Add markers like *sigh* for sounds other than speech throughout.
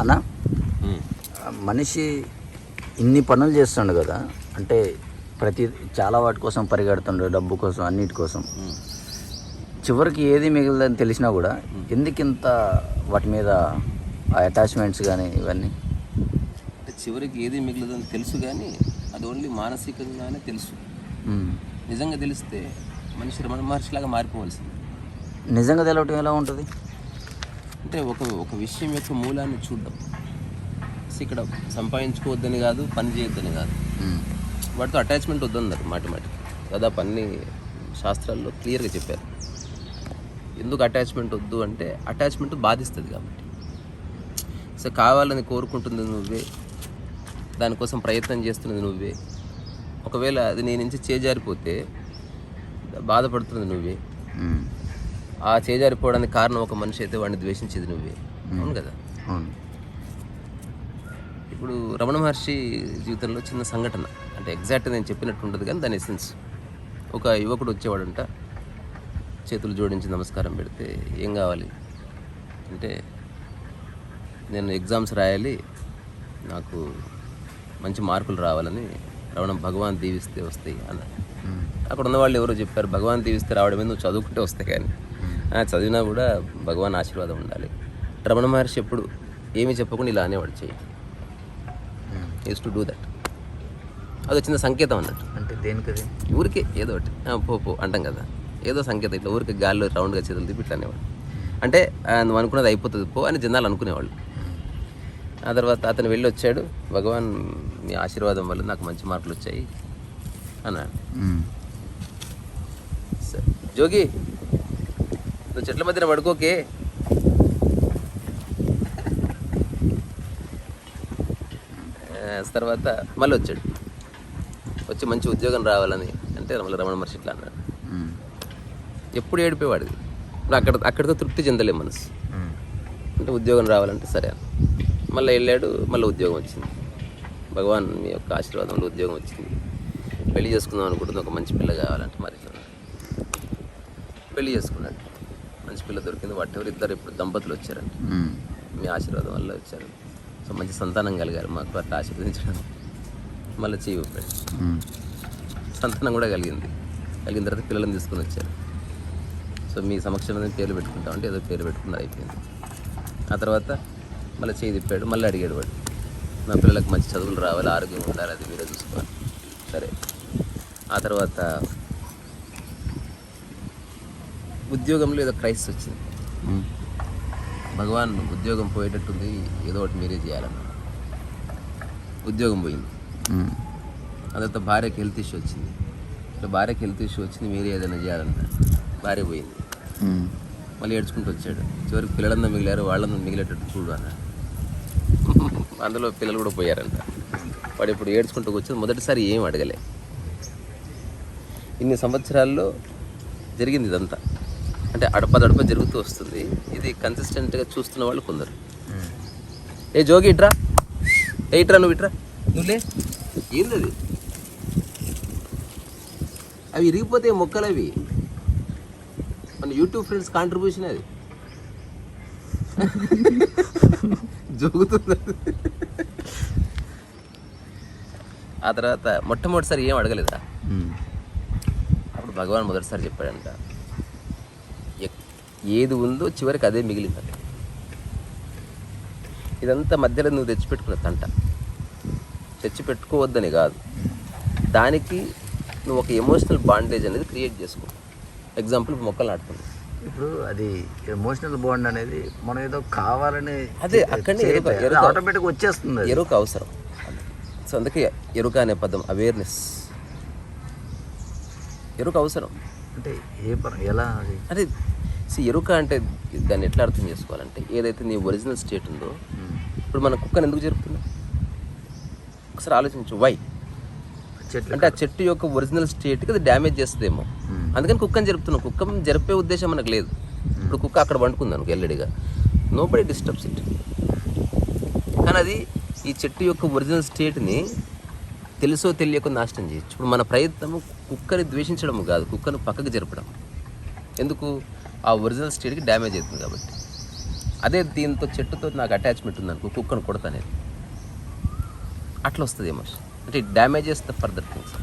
అన్న మనిషి ఇన్ని పనులు చేస్తుండు కదా అంటే ప్రతి చాలా వాటి కోసం పరిగెడుతుండు డబ్బు కోసం అన్నిటి కోసం. చివరికి ఏది మిగిలిందని తెలిసినా కూడా ఎందుకు ఇంత వాటి మీద అటాచ్మెంట్స్ కానీ ఇవన్నీ? అంటే చివరికి ఏది మిగలదని తెలుసు కానీ అది ఓన్లీ మానసికంగానే తెలుసు. నిజంగా తెలిస్తే మనిషి రమణ మహర్షిలాగా మారిపోవాల్సింది. నిజంగా తెలవటం ఎలా ఉంటుంది? అంటే ఒక ఒక విషయం యొక్క మూలాన్ని చూడడం. ఇక్కడ సంపాదించుకోవద్దని కాదు పని చేయొద్దని కాదు. మ్మ్. వాటితో అటాచ్మెంట్ వద్దన్నారు మాటి మాటికి. దాదాపు అన్ని శాస్త్రాల్లో క్లియర్గా చెప్పారు. ఎందుకు అటాచ్మెంట్ వద్దు అంటే అటాచ్మెంట్ బాధిస్తుంది కాబట్టి. సో కావాలని కోరుకుంటుంది నువ్వే దానికోసం ప్రయత్నం చేస్తున్నది నువ్వే. ఒకవేళ అది నీ నుంచి చేజారిపోతే బాధపడుతున్నది నువ్వే. మ్మ్. ఆ చేజారిపోవడానికి కారణం ఒక మనిషి అయితే వాడిని ద్వేషించేది నువ్వే. అవును కదా? అవును. ఇప్పుడు రమణ మహర్షి జీవితంలో చిన్న సంఘటన. అంటే ఎగ్జాక్ట్ నేను చెప్పినట్టు ఉండదు కానీ దాని ఎసెన్స్ ఒక యువకుడు వచ్చేవాడంట. చేతులు జోడించి నమస్కారం పెడితే ఏం కావాలి? అంటే నేను ఎగ్జామ్స్ రాయాలి నాకు మంచి మార్కులు రావాలని రమణ భగవాన్ దీవిస్తే వస్తాయి అన్నారు. అక్కడ ఉన్న వాళ్ళు ఎవరో చెప్పారు భగవాన్ దీవిస్తే రావడం మీద నువ్వు చదువుకుంటే వస్తాయి కానీ చదివినా కూడా భగవాన్ ఆశీర్వాదం ఉండాలి. రమణ మహర్షి ఎప్పుడు ఏమీ చెప్పకుండా ఇలా అనేవాడు చెయ్యి hmm. Use to do that అది చిన్న సంకేతం అన్నట్టు. అంటే దేనికది? ఊరికే ఏదో ఒకటి. పో పో అంటాం కదా. ఏదో సంకేతం ఇట్లా ఊరికి గాల్లో రౌండ్గా చేతులు తిప్పి ఇట్లా అనేవాడు అంటే నువ్వు అనుకున్నది అయిపోతుంది పో అని జనాలు అనుకునేవాళ్ళు. ఆ తర్వాత అతను వెళ్ళి వచ్చాడు. భగవాన్ మీ ఆశీర్వాదం వల్ల నాకు మంచి మార్కులు వచ్చాయి అన్నాడు. సరే. జోగి నువ్వు చెట్ల మధ్యన పడుకోకే తర్వాత మళ్ళీ వచ్చాడు. వచ్చి మంచి ఉద్యోగం రావాలని. అంటే మళ్ళీ రమణ మహర్షి ఇట్లా అన్నాడు. మ్మ్. ఎప్పుడు ఏడిపోయేవాడు ఇప్పుడు అక్కడ అక్కడితో తృప్తి చెందలే మనసు. మ్మ్. అంటే ఉద్యోగం రావాలంటే సరే అన్న మళ్ళీ వెళ్ళాడు మళ్ళీ ఉద్యోగం వచ్చింది. భగవాన్ మీ యొక్క ఆశీర్వాదంలో ఉద్యోగం వచ్చింది. పెళ్ళి చేసుకుందాం అనుకుంటుంది ఒక మంచి పిల్ల కావాలంటే మరి. పెళ్ళి చేసుకున్నాడు. పిల్ల దొరికింది. వాటెవరు ఇద్దరు ఇప్పుడు దంపతులు వచ్చారంట మ్మ్. మీ ఆశీర్వాదం వల్ల వచ్చారు. సో మంచి సంతానం కలిగారు. మాకు అట్లా ఆశీర్వదించడం మళ్ళీ చేయి ఊపాడు. సంతానం కూడా కలిగింది. కలిగిన తర్వాత పిల్లలను తీసుకుని వచ్చారు. సో మీ సమక్షంలో పేర్లు పెట్టుకుంటామంటే ఏదో పేరు పెట్టుకున్నారు అయిపోయింది. ఆ తర్వాత మళ్ళీ చేయి తిప్పాడు. మళ్ళీ అడిగాడు వాడు. నా పిల్లలకు మంచి చదువులు రావాలి ఆరోగ్యం ఉండాలి అది మీరే చూసుకోవాలి. సరే. ఆ తర్వాత ఉద్యోగంలో ఏదో క్రైసిస్ వచ్చింది. భగవాన్ ఉద్యోగం పోయేటట్టుంది ఏదో ఒకటి మీరే చేయాలన్న ఉద్యోగం పోయింది. తర్వాత భార్యకి హెల్త్ ఇష్యూ వచ్చింది. ఇట్లా భార్యకి హెల్త్ ఇష్యూ వచ్చింది మీరే ఏదైనా చేయాలంట భార్య పోయింది. మళ్ళీ ఏడ్చుకుంటూ వచ్చాడు. చివరికి పిల్లలందరూ మిగిలారు వాళ్ళందరూ మిగిలేటట్టు చూడు అన్నాడు అందులో పిల్లలు కూడా పోయారంట. వాడు ఇప్పుడు ఏడ్చుకుంటూ కూర్చొని మొదటిసారి ఏం అడగలే. ఇన్ని సంవత్సరాల్లో జరిగింది ఇదంతా. అంటే అడపదడప జరుగుతూ వస్తుంది. ఇది కన్సిస్టెంట్గా చూస్తున్న వాళ్ళు కొందరు. ఏ జోగి ఇట్రా? ఏ ఇట్రా నువ్వు ఇట్రా? నువ్వులే ఏంది అది అవి ఇరిగిపోతే మొక్కలు అవి? మన యూట్యూబ్ ఫ్రెండ్స్ కాంట్రిబ్యూషన్ అది? జోగుతుంది. ఆ తర్వాత మొట్టమొదటిసారి ఏం అడగలేదా. అప్పుడు భగవాన్ మొదటిసారి చెప్పాడంట ఏది ఉందో చివరికి అదే మిగిలిందంట ఇదంతా మధ్యలో నువ్వు తెచ్చిపెట్టుకున్న తంట. తెచ్చిపెట్టుకోవద్దని కాదు. దానికి నువ్వు ఒక ఎమోషనల్ బాండేజ్ అనేది క్రియేట్ చేసుకో. ఎగ్జాంపుల్ మొక్కలు నాటుతుంది ఇప్పుడు అది ఎమోషనల్ బాండ్ అనేది మనం ఏదో కావాలని అదే అక్కడనే ఎరుక ఎరుక ఆటోమేటిక్ వచ్చేస్తుంది. ఎరుక అవసరం. సో అందుకే ఎరుక అనే పదం అవేర్నెస్ ఎరుక అవసరం. అంటే ఏ పరం ఎలా అది see, ఎరుక అంటే దాన్ని ఎట్లా అర్థం చేసుకోవాలంటే ఏదైతే నీ ఒరిజినల్ స్టేట్ ఉందో. ఇప్పుడు మన కుక్కను ఎందుకు జరుపుతున్నాం ఒకసారి ఆలోచించు వై అంటే ఆ చెట్టు యొక్క ఒరిజినల్ స్టేట్కి అది డ్యామేజ్ చేస్తుందేమో. మ్మ్. అందుకని కుక్కని జరుపుతున్నాం. కుక్క జరిపే ఉద్దేశం మనకు లేదు. ఇప్పుడు కుక్క అక్కడ వండుకుంది ఎల్లడిగా. నో బడీ డిస్టర్బ్స్ ఇట్ కానీ అది ఈ చెట్టు యొక్క ఒరిజినల్ స్టేట్ని తెలుసో తెలియక నాశనం చేయొచ్చు. ఇప్పుడు మన ప్రయత్నము కుక్కని ద్వేషించడం కాదు కుక్కను పక్కకు జరపడం. ఎందుకు? ఆ ఒరిజినల్ స్టేట్కి డ్యామేజ్ అవుతుంది కాబట్టి. అదే దీంతో చెట్టుతో నాకు అటాచ్మెంట్ ఉందనుకో కుక్కను కొడతా నేను. అట్లా వస్తుంది ఎమోషన్ అంటే డ్యామేజెస్ ద ఫర్దర్ థింగ్స్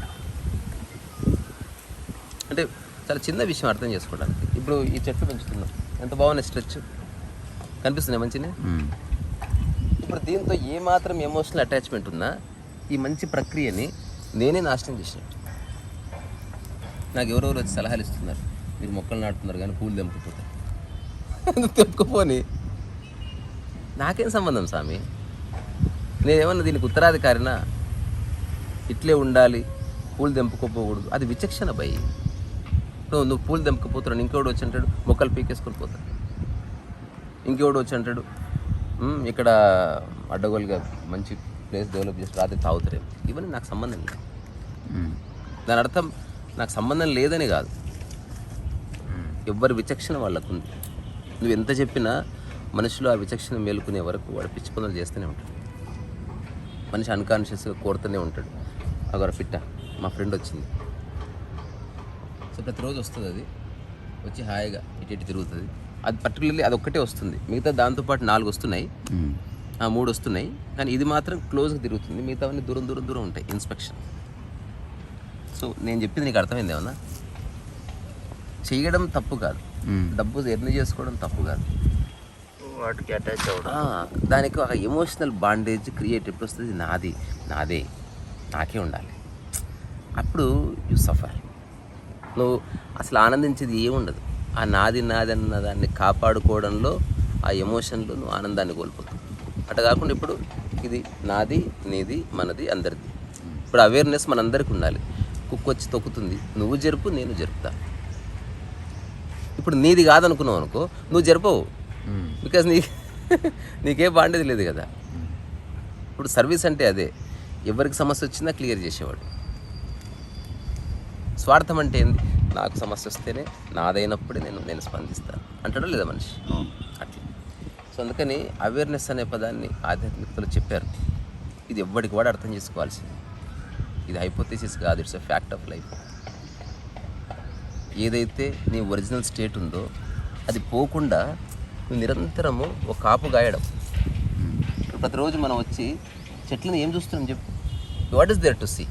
అంటే చాలా చిన్న విషయం అర్థం చేసుకోవడానికి. ఇప్పుడు ఈ చెట్లు పెంచుతున్నాం. ఎంత బాగున్నాయి స్ట్రెచ్ కనిపిస్తున్నాయి మంచిగా ఉమ్. ఇప్పుడు దీంతో ఏ మాత్రం ఎమోషనల్ అటాచ్మెంట్ ఉన్నా ఈ మంచి ప్రక్రియని నేనే నాశనం చేసినట్టు నాకు ఎవరెవరు వచ్చి సలహాలు ఇస్తున్నారు? మీరు మొక్కలు నాటుతున్నారు కానీ పూలు తెంపుకుపోతారు తెంపుకుపోని? నాకేం సంబంధం స్వామి? నేనేమన్నా దీనికి ఉత్తరాధికారినా? ఇట్లే ఉండాలి పూలు తెంపుకోపోకూడదు. అది విచక్షణ భయ్. నువ్వు నువ్వు పూలు తెంపుకుపోతున్నాడు ఇంకోటి వచ్చి అంటాడు మొక్కలు పీకేసుకొని పోతాడు. ఇంకోటి వచ్చి అంటాడు "మ్మ్, ఇక్కడ అడ్డగోలుగా మంచి ప్లేస్ డెవలప్ చేసి రాత్రి తాగుతారేమో. ఇవన్నీ నాకు సంబంధం లేదు. దాని అర్థం నాకు సంబంధం లేదని కాదు. ఎవ్వరి విచక్షణ వాళ్ళకు ఉంది నువ్వు ఎంత చెప్పినా మనిషిలో ఆ విచక్షణ మేలుకునే వరకు వాడు పిచ్చి పనులు చేస్తూనే ఉంటాడు. మనిషి అన్కాన్షియస్గా కోరుతూనే ఉంటాడు. అగర పిట్ట మా ఫ్రెండ్ వచ్చింది. సో ప్రతిరోజు వస్తుంది అది. వచ్చి హాయిగా ఇటు ఇటు తిరుగుతుంది. అది పర్టికులర్లీ అది ఒక్కటే వస్తుంది. మిగతా దాంతోపాటు నాలుగు వస్తున్నాయి. ఆ మూడు వస్తున్నాయి. కానీ ఇది మాత్రం క్లోజ్గా తిరుగుతుంది. మిగతావన్నీ దూరం దూరం దూరం ఉంటాయి. ఇన్స్పెక్షన్. సో నేను చెప్పింది నీకు అర్థమైంది ఏమన్నా? చేయడం తప్పు కాదు. డబ్బు ఎర్న్ చేసుకోవడం తప్పు కాదు. వాటికి అటాచ్ అవ్వడం. ఆ, దానికి ఒక ఎమోషనల్ బాండేజ్ క్రియేట్ ఎప్పుడు వస్తుంది నాది నాదే నాకే ఉండాలి. అప్పుడు యు సఫర్ నువ్వు అసలు ఆనందించేది ఏముండదు. ఆ నాది నాది అన్న దాన్ని కాపాడుకోవడంలో ఆ ఎమోషన్లో నువ్వు ఆనందాన్ని కోల్పోతావు. అట్లా కాకుండా ఇప్పుడు ఇది నాది నీది మనది అందరిది. ఇప్పుడు అవేర్నెస్ మనందరికీ ఉండాలి. కుక్క వచ్చి తొక్కుతుంది. నువ్వు జరుపు నేను జరుపుతా. ఇప్పుడు నీది కాదనుకున్నావు అనుకో నువ్వు జరపవు. బికాజ్ నీ నీకే బాండేది లేదు కదా. ఇప్పుడు సర్వీస్ అంటే అదే. ఎవరికి సమస్య వచ్చినా క్లియర్ చేసేవాడు. స్వార్థం అంటే ఏంది? నాకు సమస్య వస్తేనే నాదైనప్పుడే నేను నేను స్పందిస్తాను. అంటాడో లేదా మనిషి. అట్లా. సో అందుకని అవేర్నెస్ అనే పదాన్ని ఆధ్యాత్మికతలో చెప్పారు. ఇది ఎవ్వడికి వాడు అర్థం చేసుకోవాల్సింది. ఇది హైపోథెసిస్ కాదు it's a fact of life ఏదైతే నీ ఒరిజినల్ స్టేట్ ఉందో అది పోకుండా నువ్వు నిరంతరము ఒక కాపు గాయడం. ప్రతిరోజు మనం వచ్చి చెట్లను ఏం చూస్తున్నాం చెప్పు? What is there to see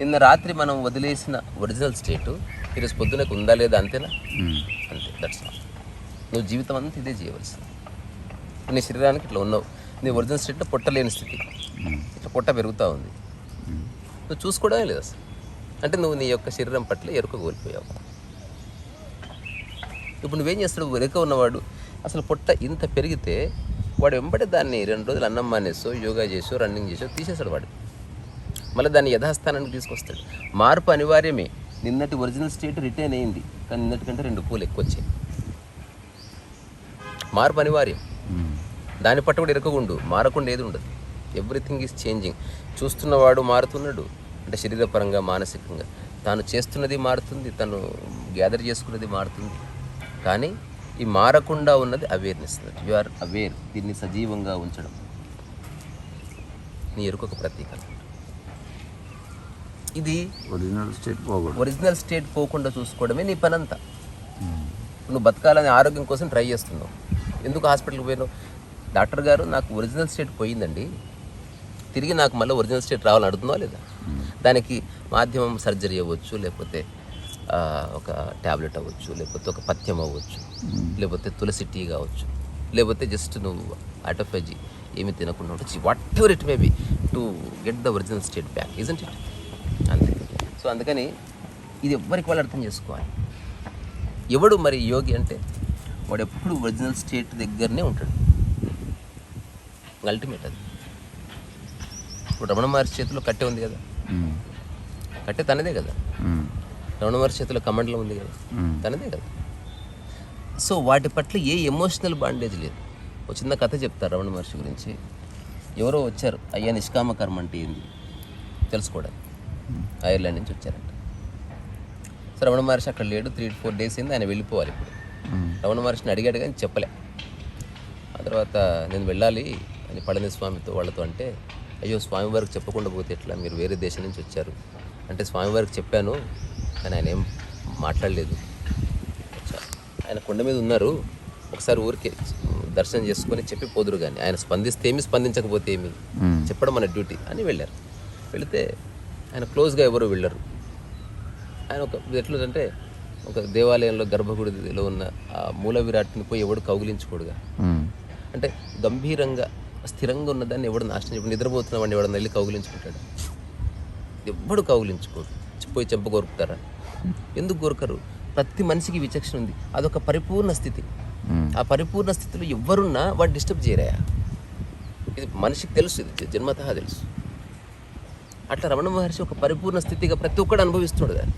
నిన్న రాత్రి మనం వదిలేసిన ఒరిజినల్ స్టేటు ఈరోజు పొద్దునకు ఉందా లేదా అంతేనా? ఉమ్. అంతే దట్స్ నువ్వు జీవితం అంతా ఇదే చేయవలసింది. నీ శరీరానికి ఇట్లా ఉన్నావు. నీ ఒరిజినల్ స్టేట్లో పొట్ట లేని స్థితి. ఉమ్. ఇట్లా పొట్ట పెరుగుతూ ఉంది. ఉమ్. నువ్వు చూసుకోవడమే లేదు అసలు. అంటే నువ్వు నీ యొక్క శరీరం పట్ల ఎరుక కోల్పోయావు. ఇప్పుడు నువ్వేం చేస్తాడు ఎరుక ఉన్నవాడు. అసలు పొట్ట ఇంత పెరిగితే వాడు వెంబడి దాన్ని రెండు రోజులు అన్నం మానేసో యోగా చేసో రన్నింగ్ చేసో తీసేస్తాడు వాడు. మళ్ళీ దాన్ని యథాస్థానానికి తీసుకొస్తాడు. మార్పు అనివార్యమే. నిన్నటి ఒరిజినల్ స్టేట్ రిటైన్ అయింది. కానీ నిన్నటి కంటే రెండు పూలు ఎక్కువ వచ్చాయి. మార్పు అనివార్యం. దాని పట్ల కూడా ఇరకగుండు మారకుండా ఏది ఉండదు. ఎవ్రీథింగ్ ఈజ్ చేంజింగ్ చూస్తున్నవాడు మారుతున్నాడు. అంటే శరీరపరంగా మానసికంగా. తాను చేస్తున్నది మారుతుంది తను గ్యాదర్ చేసుకున్నది మారుతుంది. కానీ ఈ మారకుండా ఉన్నది అవేర్నెస్ యు ఆర్ అవేర్ దీన్ని సజీవంగా ఉంచడం. నీ ఎరుకొక ప్రతీక. ఇది ఒరిజినల్ స్టేట్ పోకూడదు. ఒరిజినల్ స్టేట్ పోకుండా చూసుకోవడమే నీ పనంతా. నువ్వు బతకాలని ఆరోగ్యం కోసం ట్రై చేస్తున్నావు. ఎందుకు హాస్పిటల్కి పోయినావు? డాక్టర్ గారు నాకు ఒరిజినల్ స్టేట్ పోయిందండి. తిరిగి నాకు మళ్ళీ ఒరిజినల్ స్టేట్ రావాలని అడుగుతున్నావా లేదా? దానికి మాధ్యమం సర్జరీ అవ్వచ్చు లేకపోతే ఒక ట్యాబ్లెట్ అవ్వచ్చు లేకపోతే ఒక పథ్యం అవ్వచ్చు లేకపోతే తులసి టీ కావచ్చు లేకపోతే జస్ట్ నువ్వు ఆటోఫాజీ ఏమి తినకుండా ఉండొచ్చు. Whatever it may be to get the original state back isn't it అంతే. సో అందుకని ఇది ఎవ్వరికి వాళ్ళు అర్థం చేసుకోవాలి. ఎవడు మరి యోగి అంటే? వాడు ఎప్పుడు ఒరిజినల్ స్టేట్ దగ్గరనే ఉంటాడు. అల్టిమేట్ అది. ఇప్పుడు రమణ మహర్షి చేతిలో కట్టె ఉంది కదా? కట్టె తనదే కదా. ఉమ్. రమణ మహర్షి చేతిలో కమండలం ఉంది కదా. తనదే కదా. సో వాటి పట్ల ఏ ఎమోషనల్ బాండేజ్ లేదు. ఒక చిన్న కథ చెప్తారు రమణ మహర్షి గురించి. ఎవరో వచ్చారు అయ్యా నిష్కామ కర్మ అంటే ఏంది? తెలుసుకోవడానికి. ఐర్లాండ్ నుంచి వచ్చారంట. సో రమణ మహర్షి అక్కడ లేడు త్రీ ఫోర్ డేస్ అయింది ఆయన వెళ్ళిపోవాలి ఇప్పుడు. రమణ మహర్షిని అడిగాడు కానీ చెప్పలే. ఆ తర్వాత నేను వెళ్ళాలి అని పళని స్వామితో వాళ్ళతో అంటే అయ్యో స్వామివారికి చెప్పకుండా పోతే ఎట్లా? మీరు వేరే దేశం నుంచి వచ్చారు. అంటే స్వామివారికి చెప్పాను కానీ ఆయన ఏం మాట్లాడలేదు. ఆయన కొండ మీద ఉన్నారు. ఒకసారి ఊరికే దర్శనం చేసుకొని చెప్పి పోదురు కానీ ఆయన స్పందిస్తే ఏమి స్పందించకపోతే ఏమి. చెప్పడం మన డ్యూటీ అని వెళ్ళారు. వెళితే ఆయన క్లోజ్గా ఎవరు వెళ్ళరు. ఆయన ఒక ఎట్లుందంటే ఒక దేవాలయంలో గర్భగుడిలో ఉన్న ఆ మూల విరాట్ని పోయి ఎవడు కౌగిలించుకోడుగా. అంటే గంభీరంగా స్థిరంగా ఉన్నదాన్ని ఎవడు నాశనం ఇప్పుడు నిద్రపోతున్న వాడిని ఎవడన్నా వెళ్ళి కౌగిలించుకుంటాడు? ఎవ్వడు కౌగిలించుకోడు. పోయి చెంప కోరుకుతారా? ఎందుకు కోరుకరు? ప్రతి మనిషికి విచక్షణ ఉంది. అదొక పరిపూర్ణ స్థితి. ఆ పరిపూర్ణ స్థితిలో ఎవరున్నా వాడు డిస్టర్బ్ చేయరాయా ఇది మనిషికి తెలుసు. ఇది జన్మతహా తెలుసు. అట్లా రమణ మహర్షి ఒక పరిపూర్ణ స్థితిగా ప్రతి ఒక్కడు అనుభవిస్తున్నాడు దాన్ని.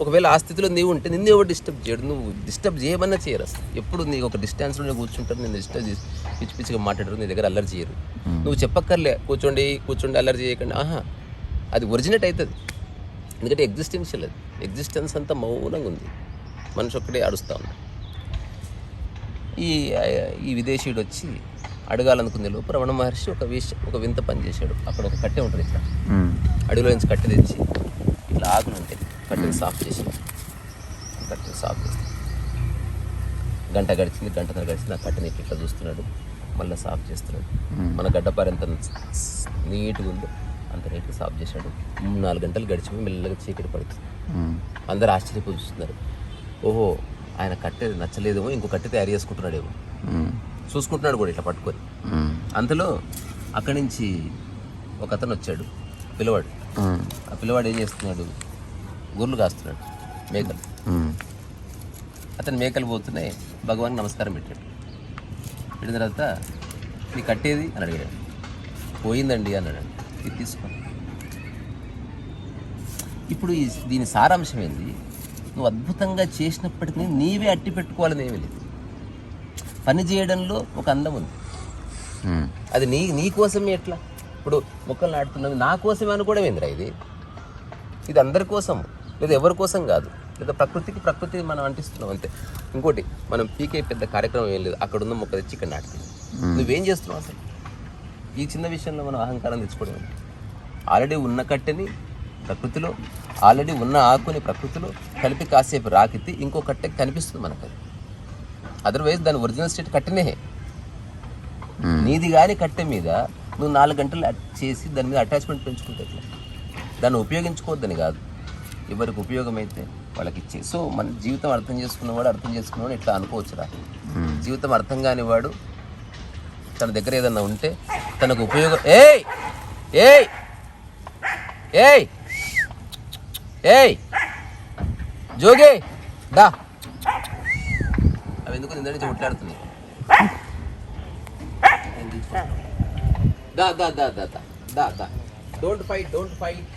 ఒకవేళ ఆ స్థితిలో నీవు ఉంటే నిన్ను ఎవరు డిస్టర్బ్ చేయడు. నువ్వు డిస్టర్బ్ చేయమన్నా చేయరు అసలు. ఎప్పుడు నీకు ఒక డిస్టెన్స్లో కూర్చుంటారు నేను డిస్టర్బ్ చేసి పిచ్చి పిచ్చిగా మాట్లాడరు నీ దగ్గర అల్లరి చేయరు. నువ్వు చెప్పక్కర్లే కూర్చోండి కూర్చోండి అల్లరి చేయకండి. ఆహా అది ఒరిజినేట్ అవుతుంది ఎందుకంటే ఎగ్జిస్టెన్షియల్ అది. ఎగ్జిస్టెన్స్ అంతా మౌనంగా ఉంది. మనిషి ఒక్కడే అడుస్తూ ఉన్నాడు. ఈ ఈ విదేశీయుడు వచ్చి అడగాలనుకునే లోపు రమణ మహర్షి ఒక విష ఒక వింత పని చేశాడు. అక్కడ ఒక కట్టె ఉంటుంది ఇట్లా. అడవిలో నుంచి కట్టె తెచ్చి ఇట్లా ఆకులు ఉంటాయి. కట్టెని సాఫ్ చేసి కట్టెని సాఫ్ చేసి గంట గడిచింది గంటన్నర గడిచింది ఆ కట్టెని ఇట్లా చూస్తున్నాడు. మళ్ళీ సాఫ్ చేస్తున్నాడు. మన గడ్డపార ఎంత నీట్గా ఉందో. అంత నీట్గా సాఫ్ చేశాడు. నాలుగు గంటలు గడిచిపోయి మెల్లగా చీకటి పడుతుంది. అందరూ ఆశ్చర్యపోయి చూస్తున్నారు ఓహో ఆయన కట్టె నచ్చలేదేమో ఇంకో కట్టె తయారు చేసుకుంటున్నాడేమో. చూసుకుంటున్నాడు కూడా ఇట్లా పట్టుకొని. అంతలో అక్కడి నుంచి ఒక అతను వచ్చాడు పిల్లవాడు. ఆ పిల్లవాడు ఏం చేస్తున్నాడు? గొర్రెలు కాస్తున్నాడు. మేకలు. అతను మేకలు పోతున్నాయి. భగవాన్ నమస్కారం పెట్టాడు. పెట్టిన తర్వాత నీ కట్టేది? అని అడిగాడు. పోయిందండి అన్నాడు. ఇది తీసుకో ఇప్పుడు ఈ దీని సారాంశం ఏంది? నువ్వు అద్భుతంగా చేసినప్పటికీ నీవే అట్టి పెట్టుకోవాలని ఏమీ లేదు. పని చేయడంలో ఒక అందం ఉంది. అది నీ నీ కోసమే ఎట్లా? ఇప్పుడు మొక్కలు నాటుతున్నవి నా కోసమే అనుకోవడం ఏందిరా ఇది? ఇది అందరి కోసం లేదా ఎవరి కోసం కాదు లేదా ప్రకృతికి ప్రకృతి మనం అంటిస్తున్నాం అంతే. ఇంకోటి మనం పీకే పెద్ద కార్యక్రమం ఏం లేదు అక్కడ ఉన్న మొక్క తెచ్చి ఇక్కడ నాటుతుంది నువ్వేం చేస్తున్నావు అసలు? ఈ చిన్న విషయంలో మనం అహంకారం తెచ్చుకోవడం? ఆల్రెడీ ఉన్న కట్టెని ప్రకృతిలో ఆల్రెడీ ఉన్న ఆకుని ప్రకృతిలో కలిపి కాసేపు రాకితే ఇంకో కట్టె కనిపిస్తుంది మనకు అది. అదర్వైజ్ దాని ఒరిజినల్ స్టేట్ కట్టెనే. నీది కానీ కట్టె మీద నువ్వు నాలుగు గంటలు చేసి దాని మీద అటాచ్మెంట్ పెంచుకుంటే దాన్ని ఉపయోగించుకోవద్దని కాదు. ఎవరికి ఉపయోగమైతే వాళ్ళకి ఇచ్చే సో మన జీవితం అర్థం చేసుకున్నవాడు అర్థం చేసుకున్నవాడు ఇట్లా అనుకోవచ్చురా. మ్మ్. జీవితం అర్థం కానివాడు తన దగ్గర ఏదన్నా ఉంటే తనకు ఉపయోగం ఏయ్! ఏయ్! ఏయ్! ఏయ్! జోగే! దా! అవి ఎందుకు నింద నుంచి కొట్లాడుతున్నాయి? దా దా దా దా దా దా దా. డోంట్ ఫైట్ డోంట్ ఫైట్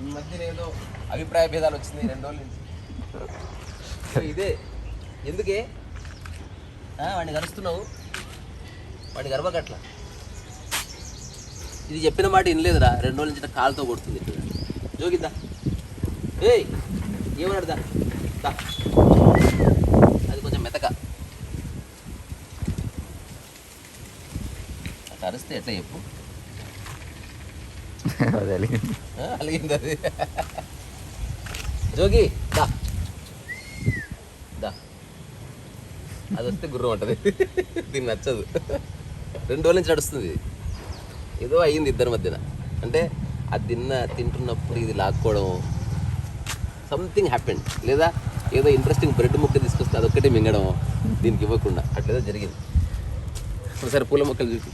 ఈ మధ్యన ఏదో అభిప్రాయ భేదాలు వచ్చినాయి రెండు రోజుల నుంచి. సో ఇదే. ఎందుకే? వాడిని కలుస్తున్నావు. వాడిని గర్వగట్ల ఇది చెప్పిన మాట వినలేదురా. రెండు రోజుల నుంచి కాలుతో కొడుతుంది. జోగిద్దా ఏయ్ ఏమన్నాడు దా? దా. అది కొంచెం మెతక. అట్లా అరిస్తే ఎట్లా చెప్పు? *laughs* అది అలిగింది. అలిగింది అది. జోగి దా. దా. అది వస్తే గుర్రం ఉంటుంది దీన్ని నచ్చదు. రెండు రోజుల నుంచి నడుస్తుంది. ఏదో అయ్యింది ఇద్దరి మధ్యన. అంటే అది తిన్న తింటున్నప్పుడు ఇది లాక్కోవడం సంథింగ్ హ్యాపెండ్ లేదా ఏదో ఇంట్రెస్టింగ్ బ్రెడ్ ముక్క తీసుకొస్తే అదొక్కటే మింగడం దీనికి ఇవ్వకుండా. అట్లేదో జరిగింది. ఒకసారి పూల మొక్కలు చూపి.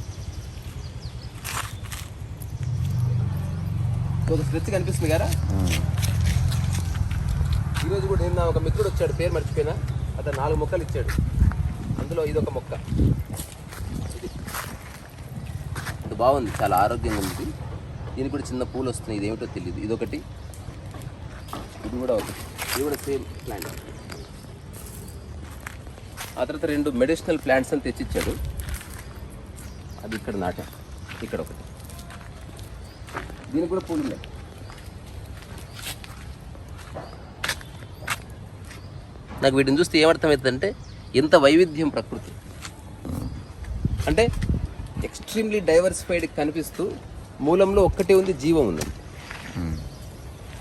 ఒక స్ట్రెచ్ కనిపిస్తుంది కదా? ఈరోజు కూడా నిన్న ఒక మిత్రుడు వచ్చాడు పేరు మర్చిపోయినా. అతను నాలుగు మొక్కలు ఇచ్చాడు. అందులో ఇది ఒక మొక్క. ఇది. ఇది బాగుంది చాలా ఆరోగ్యంగా ఉంది. దీనికి కూడా చిన్న పూలు వస్తున్నాయి ఇది ఏమిటో తెలియదు ఇది ఒకటి ఇది కూడా ఒకటి. ఇది కూడా సేమ్ ప్లాంట్. ఆ తర్వాత రెండు మెడిసినల్ ప్లాంట్స్ అని తెచ్చిచ్చాడు. అది ఇక్కడ నాట ఇక్కడ ఒకటి. దీనికి కూడా పూలు ఉన్నాయి. నాకు వీటిని చూస్తే ఏమర్థమవుతుందంటే ఎంత వైవిధ్యం ప్రకృతి. అంటే ఎక్స్ట్రీమ్లీ డైవర్సిఫైడ్ కనిపిస్తూ మూలంలో ఒక్కటే ఉంది జీవం ఉంది.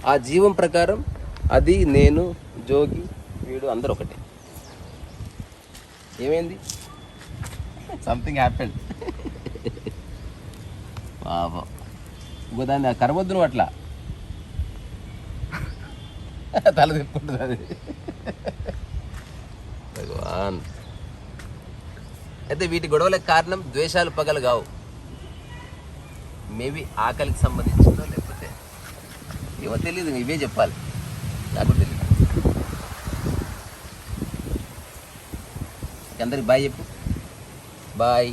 ఆ జీవం ప్రకారం అది నేను జోగి వీడు అందరు ఒకటే. ఏమైంది? సంథింగ్ హ్యాపెన్ పాపం. ఇంకో దాన్ని కరవద్దు నువ్వు అట్లా. తల తిప్పుకుంటుంది అది. ఖాన్ అయితే వీటి గొడవలకు కారణం ద్వేషాలు పగలు కావు. మేబీ ఆకలికి సంబంధించిందో లేకపోతే ఏమో తెలియదు ఇవే చెప్పాలి. నాకు తెలియదు అందరికి బాయ్ చెప్పు. బాయ్.